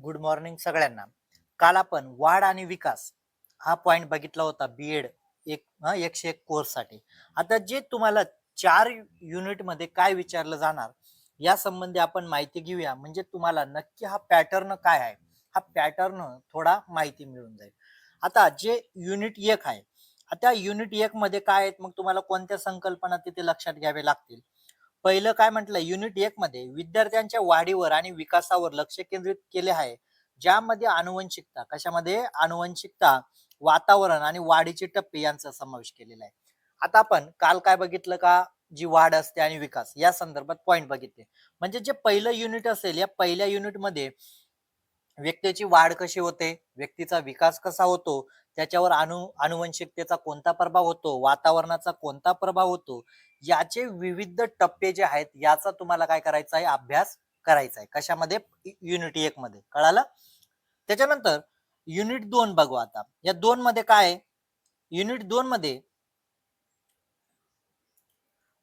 Good morning सगळ्यांना. काल आपण वाढ आणि विकास हा पॉइंट बघितला होता बी एड एक एकशे एक कोर्ससाठी आता जे तुम्हाला चार युनिटमध्ये काय विचारलं जाणार या संबंधी आपण माहिती घेऊया. म्हणजे तुम्हाला नक्की हा पॅटर्न काय आहे? हा पॅटर्न थोडा माहिती मिळून जाईल. आता जे युनिट एक आहे आता युनिट एक मध्ये काय आहेत? मग तुम्हाला कोणत्या संकल्पना तिथे लक्षात घ्यावे लागतील? पहिलं काय म्हटलं? युनिट एक मध्ये विद्यार्थ्यांच्या वाढीवर आणि विकासावर लक्ष केंद्रित केले आहे. ज्यामध्ये आनुवंशिकता कशामध्ये? आनुवंशिकता वातावरण आणि वाढीचे टप्पे यांचा समावेश केलेला आहे. आता आपण काल काय बघितलं का? जी वाढ असते आणि विकास या संदर्भात पॉइंट बघितले. म्हणजे जे पहिलं युनिट असेल या पहिल्या युनिटमध्ये व्यक्तीची वाढ कशी होते? व्यक्तीचा विकास कसा होतो? त्याच्यावर अनु अनुवंशिकतेचा कोणता प्रभाव होतो? वातावरणाचा कोणता प्रभाव होतो? याचे विविध टप्पे जे आहेत याचा तुम्हाला काय करायचा आहे? अभ्यास करायचा आहे. कशामध्ये? युनिट एक मध्ये. कळालं? त्याच्यानंतर युनिट दोन बघू आता. या दोन मध्ये काय आहे? युनिट दोन मध्ये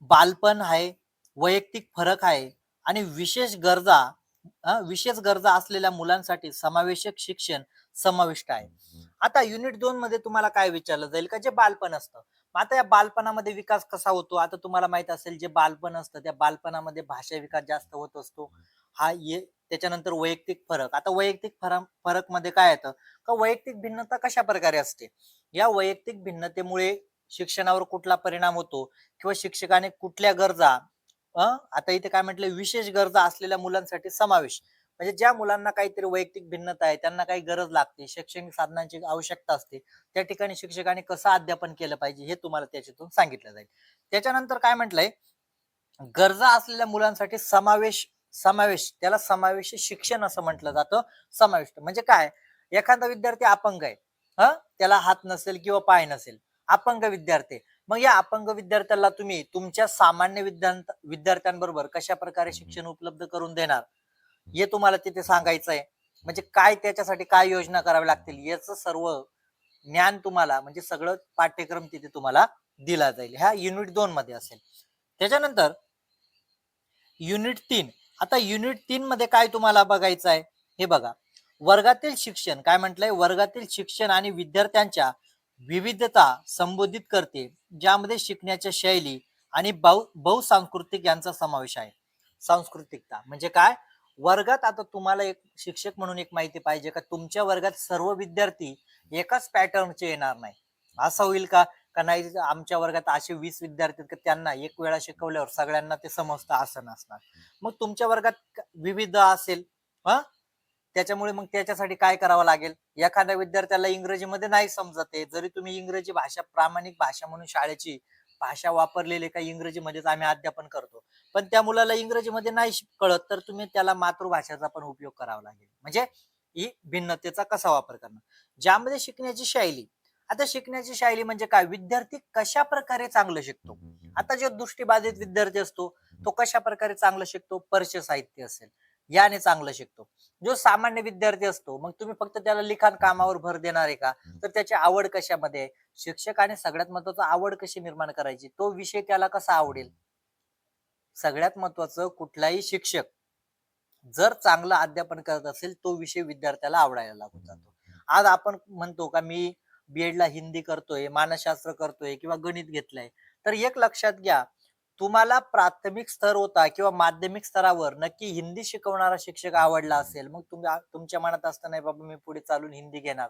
बालपण आहे वैयक्तिक फरक आहे आणि विशेष गरजा विशेष गरजा असलेल्या मुलांसाठी समावेशक शिक्षण समाविष्ट आहे. आता युनिट दोन मध्ये तुम्हाला काय विचारलं जाईल? का जे बालपण असतं. आता या बालपणामध्ये विकास कसा होतो? आता तुम्हाला माहीत असेल जे बालपण असतं त्या बालपणामध्ये भाषा विकास जास्त होत असतो. हा ये त्याच्यानंतर वैयक्तिक फरक. आता वैयक्तिक फरक फरकमध्ये काय येतं? का वैयक्तिक भिन्नता कशा प्रकारे असते? या वैयक्तिक भिन्नतेमुळे शिक्षणावर कुठला परिणाम होतो? किंवा शिक्षकाने कुठल्या गरजा आता इथे काय म्हटलं? विशेष गरजा असलेल्या मुलांसाठी समावेश. म्हणजे ज्या मुलांना काहीतरी वैयक्तिक भिन्नता आहे त्यांना काही गरज लागते शैक्षणिक साधनांची आवश्यकता असते त्या ठिकाणी शिक्षकाने कसं अध्यापन केलं पाहिजे हे तुम्हाला त्याच्यातून सांगितलं जाईल. त्याच्यानंतर काय म्हटलंय? गरजा असलेल्या मुलांसाठी समावेश समावेश त्याला समावेश शिक्षण असं म्हटलं जातं समाविष्ट. म्हणजे काय? एखादा विद्यार्थी अपंग आहे हा? त्याला हात नसेल किंवा पाय नसेल अपंग विद्यार्थी मग या अपंग विद्यार्थ्याला तुम्ही तुमच्या सामान्य विद्यार्थ्यांबरोबर कशा प्रकारे शिक्षण उपलब्ध करून देणार? हे तुम्हाला तिथे सांगायचं आहे म्हणजे काय त्याच्यासाठी काय योजना कराव्या लागतील याचं सर्व ज्ञान तुम्हाला म्हणजे सगळं पाठ्यक्रम तिथे तुम्हाला दिला जाईल. ह्या युनिट दोन मध्ये असेल. त्याच्यानंतर युनिट तीन. आता युनिट तीन मध्ये काय तुम्हाला बघायचं आहे हे बघा. वर्गातील शिक्षण काय म्हटलंय? वर्गातील शिक्षण आणि विद्यार्थ्यांच्या विविधता संबोधित करते ज्यामध्ये शिकण्याच्या शैली आणि बहु बहुसांस्कृतिक यांचा समावेश आहे. सांस्कृतिकता म्हणजे काय? वर्गात आता तुम्हाला एक शिक्षक म्हणून एक माहिती पाहिजे का? तुमच्या वर्गात सर्व विद्यार्थी एकाच पॅटर्नचे येणार नाही. असं होईल का? का नाही आमच्या वर्गात असे वीस विद्यार्थी आहेत त्यांना एक वेळा शिकवल्यावर सगळ्यांना ते समजतं असं नसणार. मग तुमच्या वर्गात विविध असेल हा? त्याच्यामुळे मग त्याच्यासाठी काय करावं लागेल? एखाद्या विद्यार्थ्याला इंग्रजीमध्ये नाही समजत आहे. जरी तुम्ही इंग्रजी भाषा प्रामाणिक भाषा म्हणून शाळेची भाषा वापरलेली काही इंग्रजीमध्येच आम्ही अध्यापन करतो. पण त्या मुलाला इंग्रजीमध्ये नाही कळत तर तुम्ही त्याला मातृभाषेचा पण उपयोग करावा लागेल. म्हणजे ही भिन्नतेचा कसा वापर करणं? ज्यामध्ये शिकण्याची शैली. आता शिकण्याची शैली म्हणजे काय? विद्यार्थी कशा प्रकारे चांगलं शिकतो? आता जो दृष्टीबाधित विद्यार्थी असतो तो कशा प्रकारे चांगलं शिकतो? परिचय साहित्य असेल. याने चांगलं शिकतो. जो सामान्य विद्यार्थी असतो मग तुम्ही फक्त त्याला लिखाण कामावर भर देणार आहे का? तर त्याची आवड कशामध्ये? शिक्षकाने सगळ्यात महत्वाचं आवड कशी निर्माण करायची? तो विषय त्याला कसा आवडेल? सगळ्यात महत्वाचं कुठलाही शिक्षक जर चांगलं अध्यापन करत असेल तो विषय विद्यार्थ्याला आवडायला लागून जातो. आज आपण म्हणतो का मी बीएड ला हिंदी करतोय मानसशास्त्र करतोय किंवा गणित घेतलंय. तर एक लक्षात घ्या तुम्हाला प्राथमिक स्तर होता किंवा माध्यमिक स्तरावर नक्की हिंदी शिकवणारा शिक्षक आवडला असेल मग तुम्ही तुमच्या मनात असतं नाही बाबा मी पुढे चालून हिंदी घेणार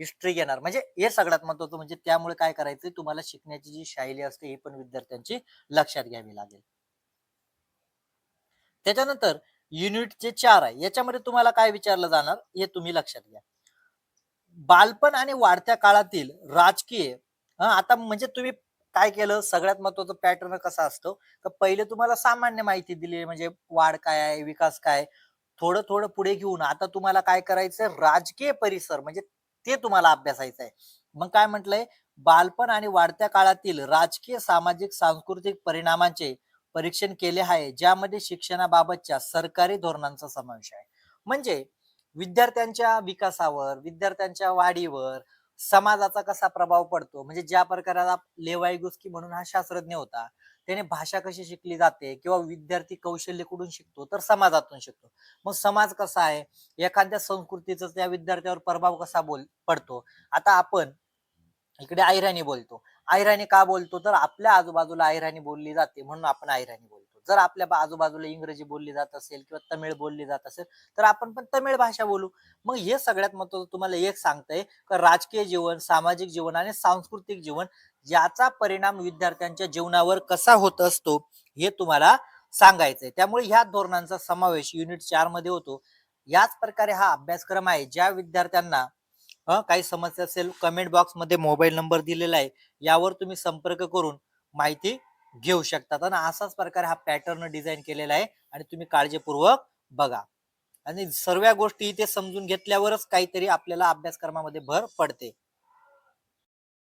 हिस्ट्री घेणार. म्हणजे हे सगळ्यात महत्वाचं म्हणजे त्यामुळे काय करायचं तुम्हाला शिकण्याची जी शैली असते ही पण विद्यार्थ्यांची लक्षात घ्यावी लागेल. त्याच्यानंतर युनिट जे चार आहे. याच्यामध्ये तुम्हाला काय विचारलं जाणार हे तुम्ही लक्षात घ्या. बालपण आणि वाढत्या काळातील राजकीय आता म्हणजे तुम्ही काय केलं? सगळ्यात महत्वाचं पॅटर्न कसा असतो? तर पहिले तुम्हाला सामान्य माहिती दिली म्हणजे वाढ काय आहे विकास काय? थोडं थोडं पुढे घेऊन आता तुम्हाला काय करायचंय? राजकीय परिसर म्हणजे ते तुम्हाला अभ्यासायचं आहे मग काय म्हटलंय? बालपण आणि वाढत्या काळातील राजकीय सामाजिक सांस्कृतिक परिणामांचे परीक्षण केले आहे ज्यामध्ये शिक्षणाबाबतच्या सरकारी धोरणांचा समावेश आहे. म्हणजे विद्यार्थ्यांच्या विकासावर विद्यार्थ्यांच्या वाढीवर समाजाचा कसा प्रभाव पडतो? म्हणजे ज्या प्रकाराला लेवाई गुस्की म्हणून हा शास्त्रज्ञ होता त्याने भाषा कशी शिकली जाते किंवा विद्यार्थी कौशल्य कुठून शिकतो तर समाजातून शिकतो. मग समाज कसा आहे? एखाद्या संस्कृतीचा त्या विद्यार्थ्यावर प्रभाव कसा बोल पडतो? आता आपण इकडे आयराणी बोलतो. आयराणी का बोलतो? तर आपल्या आजूबाजूला आयराणी बोलली जाते म्हणून आपण आयराणी बोलतो. जर आपल्या आजूबाजूला इंग्रजी बोलली जात असेल किंवा तमिळ बोलली जात असेल तर आपण पण तमिळ भाषा बोलू. मग हे सगळ्यात महत्वाचं तुम्हाला एक सांगतंय का राजकीय जीवन सामाजिक जीवन आणि सांस्कृतिक जीवन याचा परिणाम विद्यार्थ्यांच्या जीवनावर कसा होत असतो हे तुम्हाला सांगायचंय. त्यामुळे ह्या धोरणांचा समावेश युनिट चारमध्ये होतो. याच प्रकारे हा अभ्यासक्रम आहे ज्या विद्यार्थ्यांना काही समस्या असेल कमेंट बॉक्समध्ये मोबाईल नंबर दिलेला आहे यावर तुम्ही संपर्क करून माहिती घेऊ शकतात. आणि असाच प्रकारे हा पॅटर्न डिझाईन केलेला आहे. आणि तुम्ही काळजीपूर्वक बघा. आणि सर्व गोष्टी इथे समजून घेतल्यावरच काहीतरी आपल्याला अभ्यासक्रमामध्ये भर पडते.